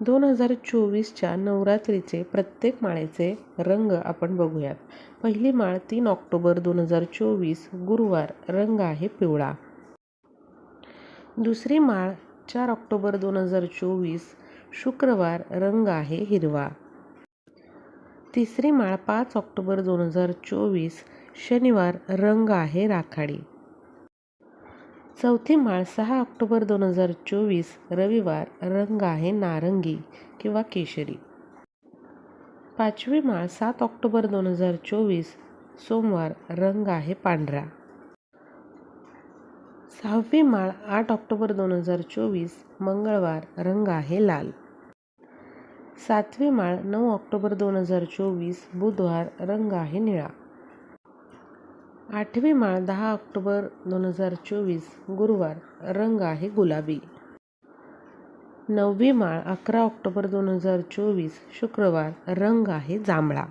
दोन हजार चोवीसच्या नवरात्रीचे प्रत्येक माळेचे रंग आपण बघूयात. पहिली माळ तीन ऑक्टोबर दोन हजार चोवीस गुरुवार रंग आहे पिवळा. दुसरी माळ चार ऑक्टोबर दोन हजार चोवीस शुक्रवार रंग आहे हिरवा. तिसरी माळ पाच ऑक्टोबर दोन हजार चोवीस शनिवार रंग आहे राखाडी. चौथी माळ सहा ऑक्टोबर दोन हजार चोवीस रविवार रंग आहे नारंगी किंवा केशरी. पाचवी माळ सात ऑक्टोबर दोन हजार चोवीस सोमवार रंग आहे पांढरा. सहावी माळ आठ ऑक्टोबर दोन हजार चोवीस मंगळवार रंग आहे लाल. सातवी माळ नऊ ऑक्टोबर दोन हजार चोवीस बुधवार रंग आहे निळा. आठवी माळ दहा ऑक्टोबर दोन हजार चोवीस गुरुवार रंग आहे गुलाबी. नववी माळ अकरा ऑक्टोबर दोन हजार चोवीस शुक्रवार रंग आहे जांभळा.